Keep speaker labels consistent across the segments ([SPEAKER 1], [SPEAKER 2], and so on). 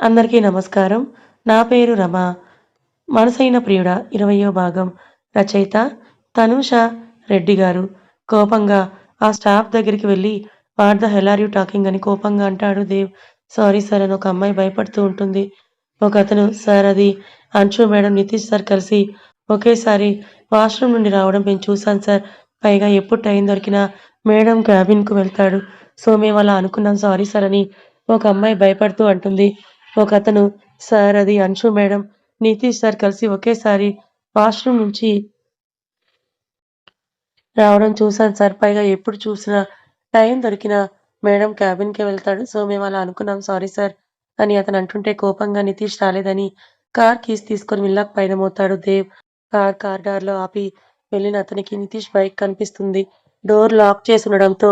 [SPEAKER 1] అందరికీ నమస్కారం. నా పేరు రమ. 'మనసైన ప్రియుడ ఇరవయో భాగం. రచయిత తనూష రెడ్డి గారు. కోపంగా ఆ స్టాఫ్ దగ్గరికి వెళ్ళి 'what the hell are you talking' అని కోపంగా అంటాడు దేవ్. సారీ సార్ అని ఒక అమ్మాయి భయపడుతూ ఉంటుంది. ఒక అతను సార్ అది అంచు మేడం, నితీష్ సార్ కలిసి ఒకేసారి వాష్రూమ్ నుండి రావడం మేము చూసాను సార్. పైగా ఎప్పుడు టైం దొరికినా మేడం క్యాబిన్కు వెళ్తాడు. సో మేము అలా అనుకున్నాం సారీ సార్ అని ఒక అమ్మాయి భయపడుతూ అంటుంది. ఒక అతను సార్ అది అంశు మేడం, నితీష్ సార్ కలిసి ఒకేసారి వాష్రూమ్ నుంచి రావడం చూశాను సార్. పైగా ఎప్పుడు చూసినా టైం దొరికినా మేడం క్యాబిన్కే వెళ్తాడు. సో మేము అలా అనుకున్నాం సారీ సార్ అని అతను అంటుంటే కోపంగా నితీష్ రాలేదని కార్ కీస్ తీసుకొని విల్లాకు పయనమవుతాడు దేవ్. కార్ కార్డార్లో ఆపి వెళ్ళిన అతనికి నితీష్ బైక్ కనిపిస్తుంది. డోర్ లాక్ చేసి ఉండడంతో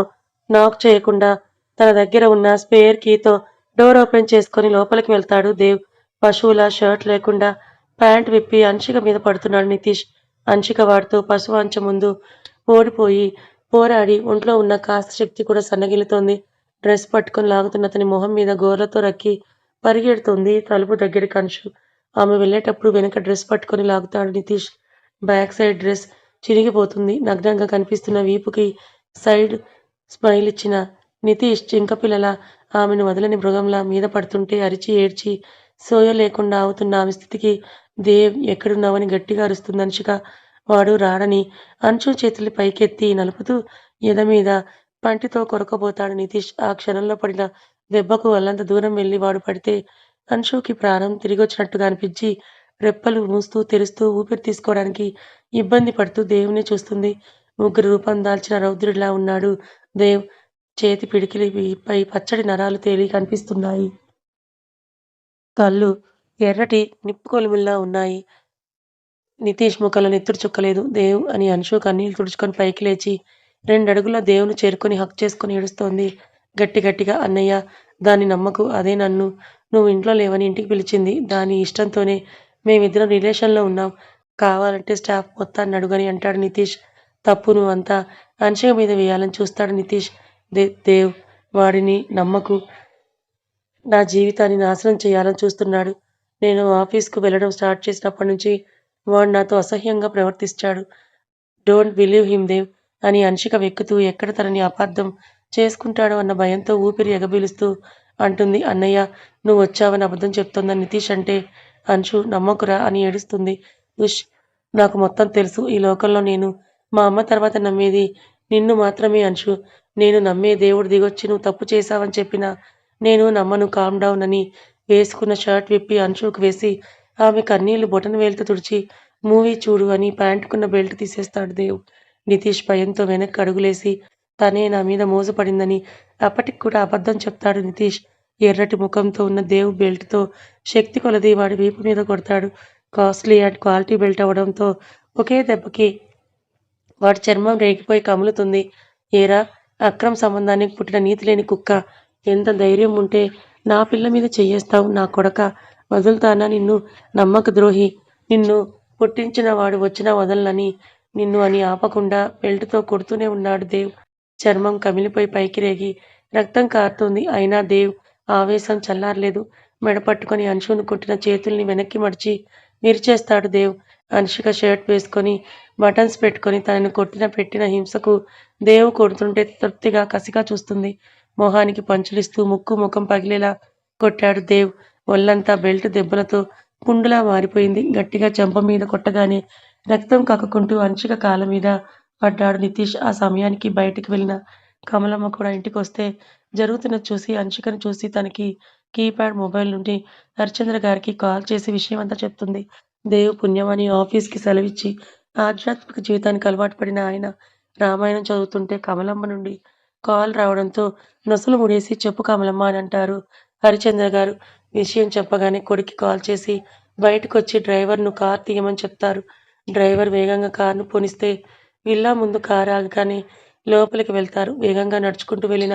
[SPEAKER 1] నాక్ చేయకుండా తన దగ్గర ఉన్న స్పేర్ కీతో డోర్ ఓపెన్ చేసుకుని లోపలికి వెళ్తాడు దేవ్. పశువుల షర్ట్ లేకుండా ప్యాంట్ విప్పి అంచిక మీద పడుతున్నాడు నితీష్. అంచిక వాడుతూ పశువు అంచె ముందు ఓడిపోయి పోరాడి ఒంట్లో ఉన్న కాస్త శక్తి కూడా సన్నగిల్లుతోంది. డ్రెస్ పట్టుకుని లాగుతున్న అతని మొహం మీద గోర్లతో రక్కి పరిగెడుతుంది తలుపు దగ్గర కంచు ఆమె వెళ్ళేటప్పుడు వెనుక డ్రెస్ పట్టుకొని లాగుతాడు నితీష్. బ్యాక్ సైడ్ డ్రెస్ చిరిగిపోతుంది. నగ్నంగా కనిపిస్తున్న వీపుకి సైడ్ స్మైల్ ఇచ్చిన నితీష్ జింకపిల్లలా ఆమెను వదలని మృగంలా మీద పడుతుంటే అరిచి ఏడ్చి సోయ లేకుండా అవుతున్న ఆమె స్థితికి దేవ్ ఎక్కడున్నావని గట్టిగా అరుస్తుంది అంశిక. వాడు రాడని అంచు చేతులు పైకెత్తి నలుపుతూ ఎదమీద పంటితో కొరకబోతాడు నితీష్. ఆ క్షణంలో పడిన దెబ్బకు అల్లంత దూరం వెళ్ళి వాడు పడితే అంశుకి ప్రాణం తిరిగొచ్చినట్టుగా అనిపించి రెప్పలు మూస్తూ తెరుస్తూ ఊపిరి తీసుకోవడానికి ఇబ్బంది పడుతూ దేవుని చూస్తుంది. ముగ్గురు రూపం దాల్చిన రౌద్రుడిలా ఉన్నాడు దేవ్. చేతి పిడికిలిపై పచ్చటి నరాలు తేలి కనిపిస్తున్నాయి. కళ్ళు ఎర్రటి నిప్పుకొలిమిల్లా ఉన్నాయి. నితీష్ ముఖంలో నెత్తురు చుక్కలేదు దేవు దేవ్ అని అంశు కన్నీళ్ళు తుడుచుకొని పైకి లేచి రెండడుగుల దేవుని చేరుకొని హక్ చేసుకుని ఏడుస్తోంది గట్టి గట్టిగా. అన్నయ్య దాన్ని నమ్మకు. అదే నన్ను నువ్వు ఇంట్లో లేవని ఇంటికి పిలిచింది. దాని ఇష్టంతోనే మేమిద్దరం రిలేషన్లో ఉన్నాం. కావాలంటే స్టాఫ్ మొత్తాన్ని అడుగు అని అంటాడు నితీష్. తప్పు నువ్వంతా అంశిక మీద వేయాలని చూస్తాడు నితీష్. దేవ్ వాడిని నమ్మకు. నా జీవితాన్ని నాశనం చేయాలని చూస్తున్నాడు. నేను ఆఫీస్కు వెళ్ళడం స్టార్ట్ చేసినప్పటి నుంచి వాడు నాతో అసహ్యంగా ప్రవర్తిస్తాడు డోంట్ బిలీవ్ హిమ్ దేవ్ అని అంశిక వెక్కుతూ ఎక్కడ తనని అపార్థం చేసుకుంటాడో అన్న భయంతో ఊపిరి ఎగబీలుస్తూ అంటుంది. అన్నయ్య నువ్వు వచ్చావని అబద్ధం చెప్తోందని నితీష్ అంటే అంశు నమ్మకురా అని ఏడుస్తుంది. ఉష్ నాకు మొత్తం తెలుసు. ఈ లోకంలో నేను మా అమ్మ తర్వాత నమ్మేది నిన్ను మాత్రమే అంశు. నేను నమ్మే దేవుడు దిగొచ్చి నువ్వు తప్పు చేశావని చెప్పిన నేను నమ్మను కామ్ డౌన్ అని వేసుకున్న షర్ట్ విప్పి అంచుకు వేసి ఆమె కన్నీళ్ళు బొటనవేలుతో తుడిచి మూవీ చూడు అని ప్యాంటుకున్న బెల్ట్ తీసేస్తాడు దేవ్. నితీష్ భయంతో వెనక్కి అడుగులేసి తనే నా మీద మోసపడిందని అప్పటికి కూడా అబద్ధం చెప్తాడు నితీష్. ఎర్రటి ముఖంతో ఉన్న దేవ్ బెల్ట్తో శక్తి కొలది వాడి వీపు మీద కొడతాడు. కాస్ట్లీ అండ్ క్వాలిటీ బెల్ట్ అవడంతో ఒకే దెబ్బకి వాడి చర్మం రేగిపోయి కములుతుంది. ఏరా అక్రమ సంబంధానికి పుట్టిన నీతి లేని కుక్క. ఎంత ధైర్యం ఉంటే నా పిల్ల మీద చెయ్యేస్తావు నా కొడక వదులుతానా నిన్ను నమ్మక ద్రోహి. నిన్ను పుట్టించిన వాడు వచ్చినా వదలనని నిన్ను అని ఆపకుండా బెల్ట్తో కొడుతూనే ఉన్నాడు దేవ్. చర్మం కమిలిపోయి పైకి రేగి రక్తం కారుతుంది అయినా దేవ్ ఆవేశం చల్లారలేదు. మెడ పట్టుకుని అంశును కొట్టిన చేతుల్ని వెనక్కి మడిచి విరిచేస్తాడు దేవ్. అంశిక షర్ట్ వేసుకొని బటన్స్ పెట్టుకొని తనను కొట్టిన పెట్టిన హింసకు దేవు కొడుతుంటే తృప్తిగా కసిగా చూస్తుంది. మొహానికి పంచులిస్తూ ముక్కు ముఖం పగిలేలా కొట్టాడు దేవ్. ఒళ్ళంతా బెల్ట్ దెబ్బలతో పుండులా మారిపోయింది. గట్టిగా చెంప మీద కొట్టగానే రక్తం కక్కుకుంటూ అంచిక కాళ్ళ మీద పడ్డాడు నితీష్. ఆ సమయానికి బయటికి వెళ్ళిన కమలమ్మ కూడా ఇంటికి వస్తే జరుగుతున్నది చూసి అంచికను చూసి తనకి కీప్యాడ్ మొబైల్ నుండి హరిచంద్ర గారికి కాల్ చేసి విషయం అంతా చెప్తుంది. దేవ్ పుణ్యమని ఆఫీసుకి సెలవిచ్చి ఆధ్యాత్మిక జీవితానికి అలవాటు పడిన ఆయన రామాయణం చదువుతుంటే కమలమ్మ నుండి కాల్ రావడంతో నొసలు ముడేసి చెప్పు కమలమ్మ అని అంటారు హరిశ్చంద్ర గారు. విషయం చెప్పగానే కొడుక్కి కాల్ చేసి బయటకొచ్చి డ్రైవర్ను కార్ తీయమని చెప్తారు. డ్రైవర్ వేగంగా కారును పోనిస్తే విల్లా ముందు కారు ఆగగానే లోపలికి వెళ్తారు. వేగంగా నడుచుకుంటూ వెళ్ళిన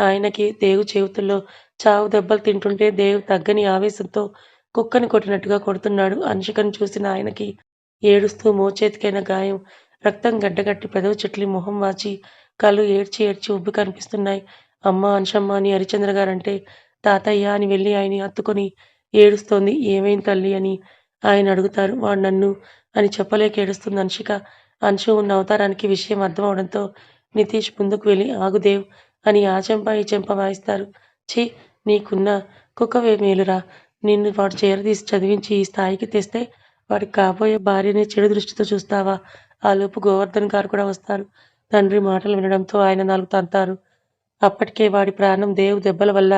[SPEAKER 1] ఆయనకి దేవు చేతుల్లో చావు దెబ్బలు తింటుంటే దేవు తగ్గని ఆవేశంతో కుక్కని కొట్టినట్టుగా కొడుతున్నాడు. అంశికను చూసిన ఆయనకి ఏడుస్తూ మోచేతికైన గాయం రక్తం గడ్డకట్టి పెదవి చెట్లి మొహం వాచి కళ్ళు ఏడ్చి ఏడ్చి ఉబ్బి కనిపిస్తున్నాయి. అమ్మ అంశమ్మ అని హరిశ్చంద్ర గారంటే తాతయ్య అని వెళ్ళి ఆయన్ని హత్తుకొని ఏడుస్తోంది. ఏమైంది తల్లి అని ఆయన అడుగుతారు. వాడు నన్ను అని చెప్పలేక ఏడుస్తుంది అంశిక. అంశు ఉన్న అవతారానికి విషయం అర్థమవడంతో నితీష్ ముందుకు వెళ్ళి ఆగుదేవ్ అని ఆ చెంప ఈ చెంప వాయిస్తారు. ఛీ నీకున్న కుక్కవే మేలురా. నిన్ను వాడు చేరదీసి చదివించి ఈ స్థాయికి తెస్తే వాడికి కాబోయే భార్యని చెడు దృష్టితో చూస్తావా? ఆలోపు గోవర్ధన్ గారు కూడా వస్తారు. తండ్రి మాటలు వినడంతో ఆయన నాలుగు తంతారు. అప్పటికే వాడి ప్రాణం దేవ్ దెబ్బల వల్ల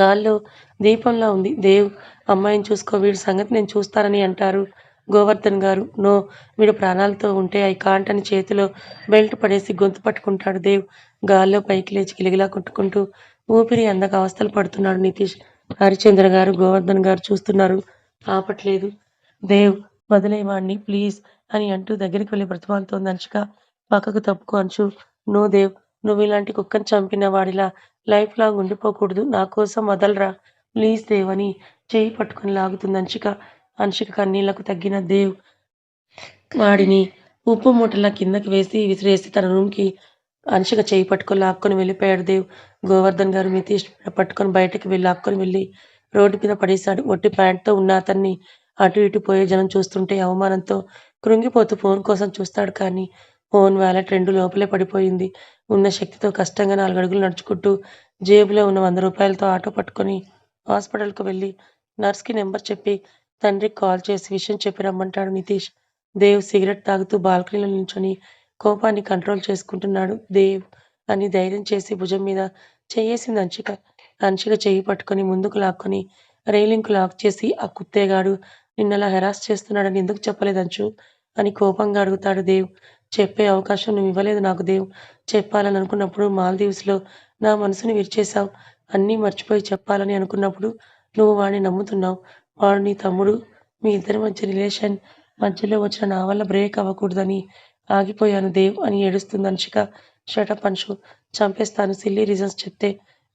[SPEAKER 1] గాల్లో దీపంలా ఉంది. దేవ్ అమ్మాయిని చూసుకో వీడి సంగతి నేను చూస్తానని అంటారు గోవర్ధన్ గారు. నో వీడు ప్రాణాలతో ఉంటే ఐ కాంట్ అని చేతిలో బెల్ట్ పడేసి గొంతు పట్టుకుంటాడు దేవ్. గాల్లో పైకి లేచి గిలిగిలా కొట్టుకుంటూ ఊపిరి అందక అవస్థలు పడుతున్నాడు నితీష్. హరిశ్చంద్ర గారు, గోవర్ధన్ గారు చూస్తున్నారు. ఆపట్లేదు. దేవ్ వదిలేవాణ్ణి ప్లీజ్ అని అంటూ దగ్గరికి వెళ్ళి బ్రతిమాలుతోంది అంశిక. పక్కకు తప్పుకో అంచు నో దేవ్ నువ్వు ఇలాంటి కుక్కను చంపిన వాడిలా లైఫ్ లాంగ్ ఉండిపోకూడదు. నా కోసం వదలరా ప్లీజ్ దేవ్ అని చేయి పట్టుకుని లాగుతుంది అంశిక. అంశిక కన్నీళ్ళకు తగ్గిన దేవ్ వాడిని ఉప్పు మూటల కిందకి వేసి విసిరేసి తన రూమ్‌కి అంశిక చేయి పట్టుకొని లాక్కొని వెళ్ళిపోయాడు దేవ్. గోవర్ధన్ గారు నితీష్ పట్టుకొని బయటకు వెళ్ళి లాక్కొని వెళ్ళి రోడ్డు మీద పడేశాడు. ఒట్టి ప్యాంట్‌తో ఉన్న అతన్ని అటు ఇటు పోయే జనం చూస్తుంటే అవమానంతో కృంగిపోతూ ఫోన్ కోసం చూస్తాడు కానీ ఫోన్ వ్యాలెట్ రెండు లోపలే పడిపోయింది. ఉన్న శక్తితో కష్టంగా నాలుగడుగులు నడుచుకుంటూ జేబులో ఉన్న వంద రూపాయలతో ఆటో పట్టుకొని హాస్పిటల్‌కు వెళ్ళి నర్స్‌కి నెంబర్ చెప్పి తండ్రికి కాల్ చేసి విషయం చెప్పి రమ్మంటాడు నితీష్. దేవ్ సిగరెట్ తాగుతూ బాల్కనీలో నిల్చొని కోపాన్ని కంట్రోల్ చేసుకుంటున్నాడు. దేవ్ అని ధైర్యం చేసి భుజం మీద చేయేసింది అంచిక అంచిక చెయ్యి పట్టుకొని ముందుకు లాక్కొని రైలింగ్‌కు లాక్ చేసి ఆ కుత్తేగాడు నిన్నలా హెరాస్ చేస్తున్నాడని ఎందుకు చెప్పలేదు అంచు అని కోపంగా అడుగుతాడు దేవ్. చెప్పే అవకాశం నువ్వు ఇవ్వలేదు నాకు దేవ్. చెప్పాలని అనుకున్నప్పుడు మాల్దీవ్స్‌లో నా మనసుని విరిచేశావు అన్నీ మర్చిపోయి చెప్పాలని అనుకున్నప్పుడు నువ్వు వాడిని నమ్ముతున్నావు వాడు నీ తమ్ముడు. మీ ఇద్దరి మధ్య రిలేషన్ మధ్యలో వచ్చిన నా వల్ల బ్రేక్ అవ్వకూడదని ఆగిపోయాను దేవ్ అని ఏడుస్తుంది అంశిక. షటప్ అంశు. చంపేస్తాను సిల్లీ రీజన్స్ చెప్తే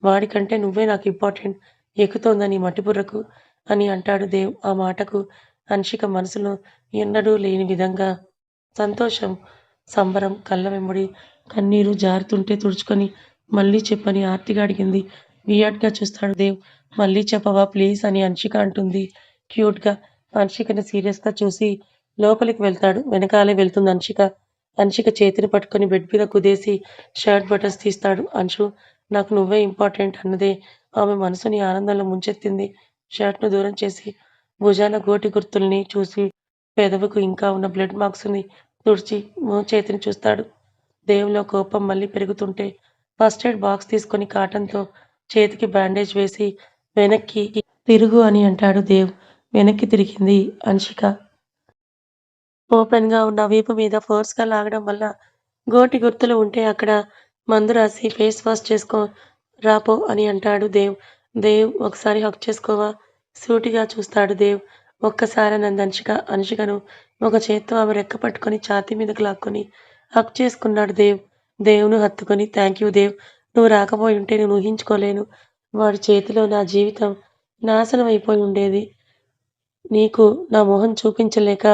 [SPEAKER 1] వాడికంటే నువ్వే నాకు ఇంపార్టెంట్. ఎక్కుతోందని నీ మట్టిబుర్రకు అని అంటాడు దేవ్. ఆ మాటకు అన్షిక మనసులో ఎన్నడూ లేని విధంగా సంతోషం, సంబరం కళ్ళ వెంబడి కన్నీరు జారుతుంటే తుడుచుకొని మళ్ళీ చెప్పని ఆర్తిగా అడిగింది. వియాడ్గా చూస్తాడు దేవ్. మళ్ళీ చెప్పవా ప్లీజ్ అని అన్షిక అంటుంది క్యూట్‌గా. అన్షికని సీరియస్‌గా చూసి లోపలికి వెళ్తాడు. వెనకాలే వెళ్తుంది అన్షిక అంశిక చేతిని పట్టుకొని బెడ్ మీద కుదేసి షర్ట్ బటన్స్ తీస్తాడు. అంశు నాకు నువ్వే ఇంపార్టెంట్ అన్నదే ఆమె మనసుని ఆనందంలో ముంచెత్తింది. షర్ట్‌ను దూరం చేసి భుజాన గోటి గుర్తుల్ని చూసి పెదవుకు ఇంకా ఉన్న బ్లడ్ మార్క్స్‌ని తుడిచి మోచేతిని చూస్తాడు. దేవులో కోపం మళ్ళీ పెరుగుతుంటే ఫస్ట్ ఎయిడ్ బాక్స్ తీసుకొని కాటన్‌తో చేతికి బ్యాండేజ్ వేసి వెనక్కి తిరుగు అని అంటాడు దేవ్. వెనక్కి తిరిగింది అంశిక. ఓపెన్‌గా ఉన్న వీపు మీద ఫోర్స్‌గా లాగడం వల్ల గోటి గుర్తులు ఉంటే అక్కడ మందు రాసి ఫేస్ వాష్ చేసుకో రాపో అని అంటాడు దేవ్. దేవ్ ఒకసారి హక్ చేసుకోవా? సూటిగా చూస్తాడు దేవ్. నన్ను అన్షికా అనుషికను ఒక చేత్తో ఆమె రెక్క పట్టుకొని ఛాతీ మీదకు లాక్కొని హక్ చేసుకున్నాడు దేవ్. దేవ్‌ను హత్తుకొని యూ దేవ్. నువ్వు రాకపోయి ఉంటే నేను ఊహించుకోలేను. వాడి చేతిలో నా జీవితం నాశనం అయిపోయి ఉండేది. నీకు నా మొహం చూపించలేక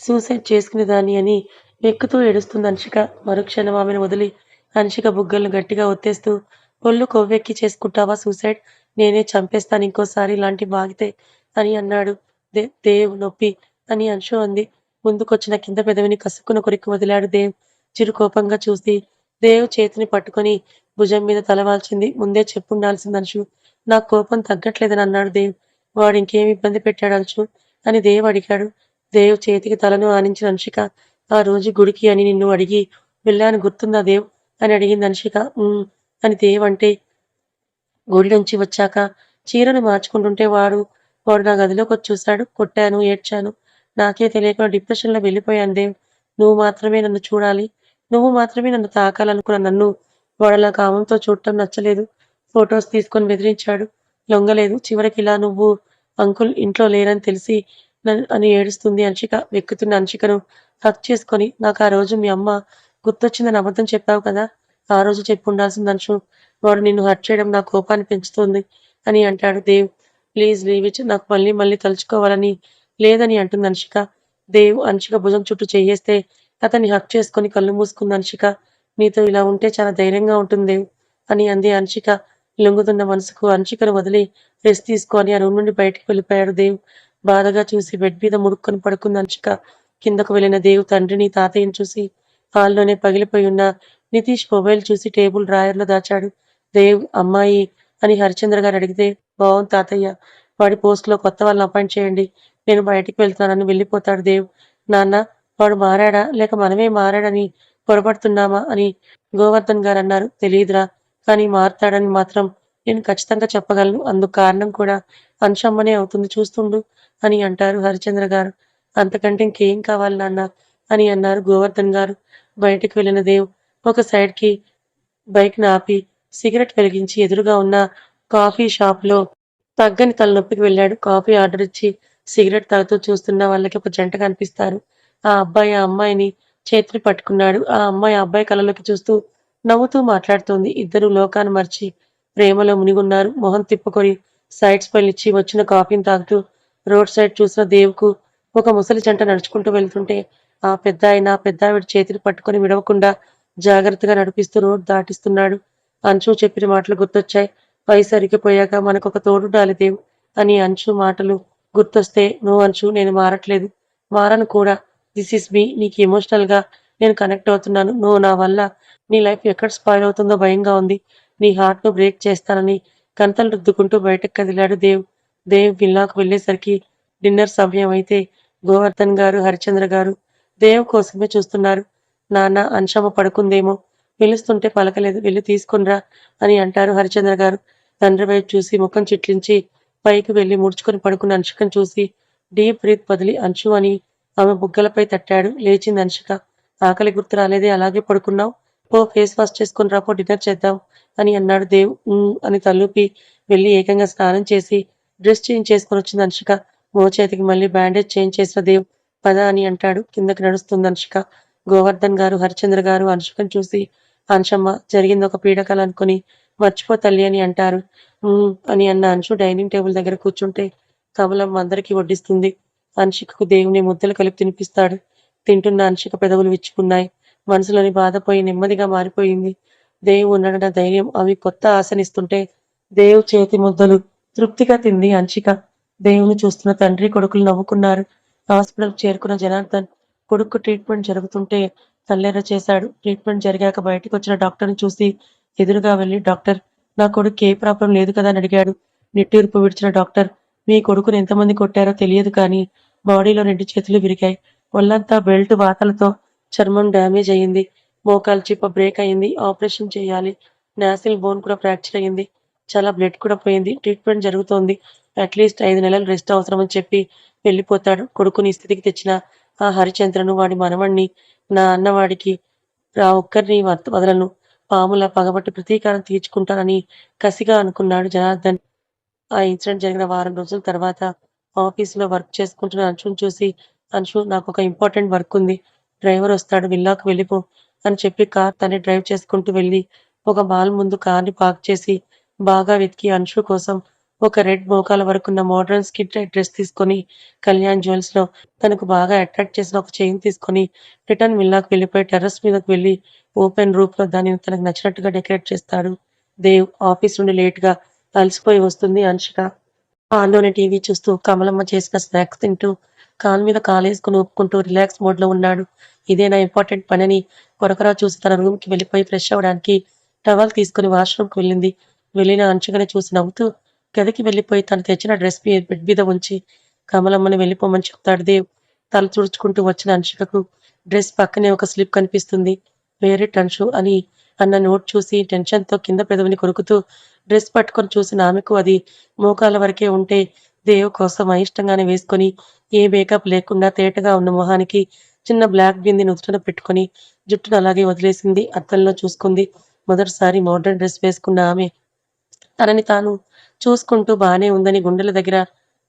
[SPEAKER 1] సూసైడ్ చేసుకునేదాన్ని అని వెక్కుతూ ఏడుస్తుంది అంశిక. మరుక్షణం ఆమెను వదిలి అంశిక బుగ్గలను గట్టిగా ఒత్తేస్తూ ఒళ్ళు కొవ్వెక్కి చేసుకుంటావా సూసైడ్? నేనే చంపేస్తాను ఇంకోసారి ఇలాంటివి వాగితే అని అన్నాడు. దే దేవ్ నొప్పి అని అంశు అంది. ముందుకొచ్చిన కింద పెదవిని కసుక్కున కొరికి వదిలాడు దేవ్. చిరుకోపంగా చూసి దేవ్ చేతిని పట్టుకొని భుజం మీద తలవాల్చింది ముందే చెప్పుండాల్సింది అంశు. నా కోపం తగ్గట్లేదని అన్నాడు దేవ్. వాడు ఇంకేం ఇబ్బంది పెట్టాడు అంశు అని దేవ్ అడిగాడు. దేవ్ చేతికి తలను ఆనించిన అంశిక ఆ రోజు గుడికి అని నిన్ను అడిగి వెళ్ళాను గుర్తుందా దేవ్ అని అడిగింది అంశిక. అని దేవ్ అంటే గుడి నుంచి వచ్చాక చీరను మార్చుకుంటుంటే వాడు వాడు నా గదిలోకి వచ్చి చూశాడు. కొట్టాను, ఏడ్చాను. నాకే తెలియకుండా డిప్రెషన్‌లో వెళ్ళిపోయాను దేవ్. నువ్వు మాత్రమే నన్ను చూడాలి. నువ్వు మాత్రమే నన్ను తాకాలనుకున్న నన్ను వాడలా కామంతో చూడటం నచ్చలేదు. ఫొటోస్ తీసుకొని బెదిరించాడు. లొంగలేదు. చివరికి ఇలా నువ్వు అంకుల్ ఇంట్లో లేరని తెలిసి అని ఏడుస్తుంది అంశిక. వెక్కుతున్న అంశికను హక్ చేసుకొని నాకు ఆ రోజు మీ అమ్మ గుర్తొచ్చిందని అబద్ధం చెప్పావు కదా! ఆ రోజు చెప్పుండాల్సింది అంశు. వాడు నిన్ను హర్ట్ చేయడం నా కోపాన్ని పెంచుతుంది అని అంటాడు దేవ్. ప్లీజ్ లీవ్ ఇచ్చి నాకు మళ్ళీ మళ్ళీ తలుచుకోవాలని లేదని అంటుంది అంశిక. దేవ్ అంశిక భుజం చుట్టూ చేయేస్తే అతన్ని హక్ చేసుకొని కళ్ళు మూసుకుంది అంశిక. నీతో ఇలా ఉంటే చాలా ధైర్యంగా ఉంటుంది దేవ్ అని అంది అంశిక. లొంగుతున్న మనసుకు అంచికను వదిలి రెస్ట్ తీసుకొని ఆ రూమ్ నుండి బయటికి వెళ్ళిపోయాడు దేవ్. బాధగా చూసి బెడ్ మీద ముడుక్కొని పడుకున్న అంచిక కిందకు వెళ్ళిన దేవ్ తండ్రిని తాతయ్యని చూసి హాల్లోనే పగిలిపోయి ఉన్న నితీష్ మొబైల్ చూసి టేబుల్ డ్రాయర్లో దాచాడు. దేవ్ అమ్మాయి అని హరిచంద్ర గారు అడిగితే బాగుంది తాతయ్య వాడి పోస్ట్లో కొత్త వాళ్ళని అపాయింట్ చేయండి. నేను బయటికి వెళ్తున్నానని వెళ్ళిపోతాడు దేవ్. నాన్న వాడు మారాడా? లేక మనమే మారాడని పొరపడుతున్నామా? అని గోవర్ధన్ గారు అన్నారు. తెలియదురా కానీ మారుతాడని మాత్రం నేను ఖచ్చితంగా చెప్పగలను. అందుకు కారణం కూడా అంశమ్మనే అవుతుంది చూస్తుండు అని అంటారు హరిచంద్ర గారు. అంతకంటే ఇంకేం కావాలి నాన్న అని అన్నారు గోవర్ధన్ గారు. బయటకు వెళ్ళిన దేవ్ ఒక సైడ్కి బైక్ ఆపి సిగరెట్ వెలిగించి ఎదురుగా ఉన్న కాఫీ షాప్లో తగ్గని తలనొప్పికి వెళ్ళాడు. కాఫీ ఆర్డర్ ఇచ్చి సిగరెట్ తాగుతూ చూస్తున్న వాళ్ళకి ఒక జంట కనిపిస్తారు. ఆ అబ్బాయి ఆ అమ్మాయిని చేతిని పట్టుకున్నాడు. ఆ అమ్మాయి ఆ అబ్బాయి కళ్ళలోకి చూస్తూ నవ్వుతూ మాట్లాడుతోంది. ఇద్దరు లోకాన్ని మర్చి ప్రేమలో మునిగున్నారు. మొహం తిప్పుకొని సైడ్స్ స్మైల్ వచ్చిన కాఫీని తాగుతూ రోడ్ సైడ్ చూసిన దేవుకు ఒక ముసలి జంట నడుచుకుంటూ వెళ్తుంటే ఆ పెద్ద ఆయన పెద్ద ఆవిడ చేతిని పట్టుకొని విడవకుండా జాగ్రత్తగా నడిపిస్తూ రోడ్ దాటిస్తున్నాడు. అంచు చెప్పిన మాటలు గుర్తొచ్చాయి. పై పోయాక మనకొక తోడు దేవు అని అంచు మాటలు గుర్తొస్తే నువ్వు అంచు నేను మారట్లేదు. మారను కూడా. This is me. నీకు ఎమోషనల్గా నేను కనెక్ట్ అవుతున్నాను. నువ్వు నా వల్ల నీ లైఫ్ ఎక్కడ స్పాయిల్ అవుతుందో భయంగా ఉంది. నీ హార్ట్ను బ్రేక్ చేస్తానని కంతలు రుద్దుకుంటూ బయటకు కదిలాడు దేవ్. దేవ్ విల్లాకు వెళ్ళేసరికి డిన్నర్ సమయం అయితే గోవర్ధన్ గారు హరిచంద్ర గారు దేవ్ కోసమే చూస్తున్నారు. నాన్న అంశమ పడుకుందేమో. పిలుస్తుంటే పలకలేదు. వెళ్ళి తీసుకునిరా అని అంటారు హరిచంద్ర గారు. తండ్రి వైపు చూసి ముఖం చిట్లించి పైకి వెళ్ళి ముడుచుకొని పడుకున్న అంశకం చూసి డీప్ బ్రీత్ వదిలి అంశు అని ఆమె బుగ్గలపై తట్టాడు. లేచింది అంశిక. ఆకలి గుర్తు రాలేదే అలాగే పడుకున్నావు. పో ఫేస్ వాష్ చేసుకుని రాపో డిన్నర్ చేద్దాం అని అన్నాడు దేవ్. అని తలూపి వెళ్ళి ఏకంగా స్నానం చేసి డ్రెస్ చేంజ్ చేసుకుని వచ్చింది అంశిక మోచేతికి మళ్ళీ బ్యాండేజ్ చేంజ్ చేసిన దేవ్. పద అని అంటాడు. కిందకి నడుస్తుంది అంశిక గోవర్ధన్ గారు హరిచంద్ర గారు అంశుకను చూసి అంశమ్మ జరిగింది ఒక పీడకలు అనుకుని మర్చిపో తల్లి అని అంటారు. అని అన్న అంశు డైనింగ్ టేబుల్ దగ్గర కూర్చుంటే కమలమ్మ అందరికీ వడ్డిస్తుంది. అంశికకు దేవుని ముద్దలు కలిపి తినిపిస్తాడు. తింటున్న అంశిక పెదవులు విచ్చుకున్నాయి. మనసులోని బాధపోయి నెమ్మదిగా మారిపోయింది. దేవు ఉండడ ధైర్యం అవి కొత్త ఆశనిస్తుంటే దేవు చేతి ముద్దలు తృప్తిగా తింది అంశిక దేవుని చూస్తున్న తండ్రి కొడుకులు నవ్వుకున్నారు. హాస్పిటల్ చేరుకున్న జనార్దన్ కొడుకు ట్రీట్మెంట్ జరుగుతుంటే తల్లెర చేశాడు. ట్రీట్మెంట్ జరిగాక బయటకు వచ్చిన డాక్టర్ని చూసి ఎదురుగా వెళ్ళి డాక్టర్ నా కొడుకు ఏ ప్రాబ్లం లేదు కదా అని అడిగాడు. నిట్టూర్పు విడిచిన డాక్టర్ మీ కొడుకుని ఎంతమంది కొట్టారో తెలియదు కానీ బాడీలో రెండు చేతులు విరిగాయి. ఒళ్ళంతా బెల్ట్ వాతలతో చర్మం డ్యామేజ్ అయ్యింది. మోకాలు చిప్ప బ్రేక్ అయింది ఆపరేషన్ చేయాలి. నాసిల్ బోన్ కూడా ఫ్రాక్చర్ అయ్యింది. చాలా బ్లడ్ కూడా పోయింది. ట్రీట్మెంట్ జరుగుతోంది. అట్లీస్ట్ ఐదు నెలలు రెస్ట్ అవసరం అని చెప్పి వెళ్ళిపోతాడు. కొడుకుని స్థితికి తెచ్చిన ఆ హరిచంద్రను వాడి మనవణ్ణి నా అన్నవాడికి ఆ ఒక్కరిని వదలను. పాముల పగబట్టి ప్రతీకారం తీర్చుకుంటానని కసిగా అనుకున్నాడు జనార్దన్. ఆ ఇన్సిడెంట్ జరిగిన వారం రోజుల తర్వాత ఆఫీసులో వర్క్ చేసుకుంటున్న అంశం చూసి అంశు నాకు ఒక ఇంపార్టెంట్ వర్క్ ఉంది. డ్రైవర్ వస్తాడు విల్లాకు వెళ్ళిపో అని చెప్పి కార్ తనే డ్రైవ్ చేసుకుంటూ వెళ్ళి ఒక మాల్ ముందు కార్ని పార్క్ చేసి బాగా వెతికి అంశు కోసం ఒక రెడ్ మోకాల వరకున్న మోడర్న్ స్కిట్ డ్రెస్ తీసుకొని కళ్యాణ్ జ్యువెల్స్లో తనకు బాగా అట్రాక్ట్ చేసిన ఒక చైన్ తీసుకొని రిటర్న్ విల్లాకు వెళ్ళిపోయి టెర్రస్ మీదకు వెళ్ళి ఓపెన్ రూప్లో దానిని తనకు నచ్చినట్టుగా డెకరేట్ చేస్తాడు. దేవ్ ఆఫీస్ నుండి లేట్గా అలసిపోయి వస్తుంది అంశిక హాల్లోనే టీవీ చూస్తూ కమలమ్మ చేసిన స్నాక్స్ తింటూ కాలు మీద కాలేసుకుని ఒప్పుకుంటూ రిలాక్స్ మోడ్లో ఉన్నాడు. ఇదే నా ఇంపార్టెంట్ పనిని కొరకరా చూసి తన రూమ్కి వెళ్ళిపోయి ఫ్రెష్ అవ్వడానికి టవల్ తీసుకుని వాష్రూమ్కి వెళ్ళింది. వెళ్ళిన అంచుగానే చూసి నవ్వుతూ గదికి వెళ్ళిపోయి తను తెచ్చిన డ్రెస్ బెడ్ మీద ఉంచి కమలమ్మని వెళ్ళిపోమని చెప్తాడు దేవ్. తల తుడుచుకుంటూ వచ్చిన అంశికకు డ్రెస్ పక్కనే ఒక స్లిప్ కనిపిస్తుంది. వేరే టన్షు అని అన్న నోట్ చూసి టెన్షన్తో కింద పెదవిని కొరుకుతూ డ్రెస్ పట్టుకొని చూసిన ఆమెకు అది మోకాల వరకే ఉంటే దేవ్ కోసం అయిష్టంగానే వేసుకొని ఏ మేకప్ లేకుండా తేటగా ఉన్న మొహానికి చిన్న బ్లాక్ బింది నుదుటన పెట్టుకొని జుట్టును అలాగే వదిలేసింది. అద్దంలో చూసుకుంది. మొదటిసారి మోడర్న్ డ్రెస్ వేసుకున్న ఆమె. తనని తాను చూసుకుంటూ బానే ఉందని గుండెల దగ్గర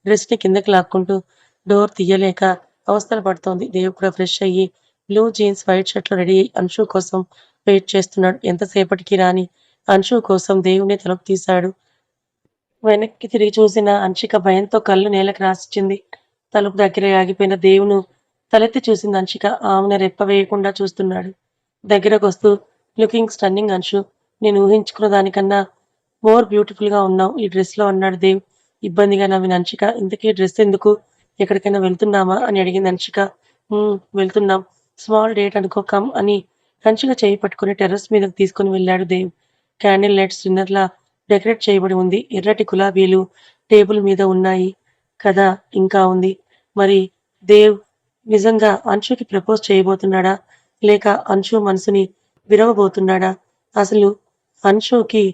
[SPEAKER 1] డ్రెస్ని కిందకి లాక్కుంటూ డోర్ తీయలేక అవస్థలు పడుతోంది. దేవ్ కూడా ఫ్రెష్ అయ్యి బ్లూ జీన్స్ వైట్ షర్ట్లో రెడీ అయ్యి అంశు కోసం వెయిట్ చేస్తున్నాడు. ఎంతసేపటికి రాని అంశు కోసం దేవుని తలుపు తీశాడు. వెనక్కి తిరిగి చూసిన అంశిక భయంతో కళ్ళు నేలకు రాసిచ్చింది. తలుపు దగ్గర ఆగిపోయిన దేవును తలెత్తి చూసింది అంశిక ఆమెను రెప్ప వేయకుండా చూస్తున్నాడు. దగ్గరకు వస్తూ లుకింగ్ స్టన్నింగ్ అంశు నేను ఊహించుకున్న దానికన్నా మోర్ బ్యూటిఫుల్గా ఉన్నావు. ఈ డ్రెస్లో అన్నాడు దేవ్ ఇబ్బందిగా నవ్విన అంశిక ఇంతకీ డ్రెస్ ఎందుకు? ఎక్కడికైనా వెళ్తున్నామా? అని అడిగింది అంశిక వెళ్తున్నాం. స్మాల్ డేట్ అనుకో కమ్ అని కంచిగా చేయి పట్టుకుని టెర్రస్ మీదకి తీసుకుని వెళ్ళాడు దేవ్ క్యాండిల్ లైట్స్ డిన్నర్లా డెకరేట్ చేయబడి ఉంది. ఎర్రటి గులాబీలు టేబుల్ మీద ఉన్నాయి. కథ ఇంకా ఉంది. మరి దేవ్ నిజంగా అంశుకి ప్రపోజ్ చేయబోతున్నాడా? లేక అంశు మనసుని విరవబోతున్నాడా? అసలు అంశుకి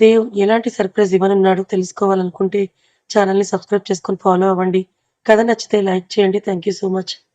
[SPEAKER 1] దేవ్ ఎలాంటి సర్ప్రైజ్ ఇవ్వనున్నాడు తెలుసుకోవాలనుకుంటే ఛానల్ని సబ్స్క్రైబ్ చేసుకొని ఫాలో అవ్వండి. కథ నచ్చితే లైక్ చేయండి. Thank you so much.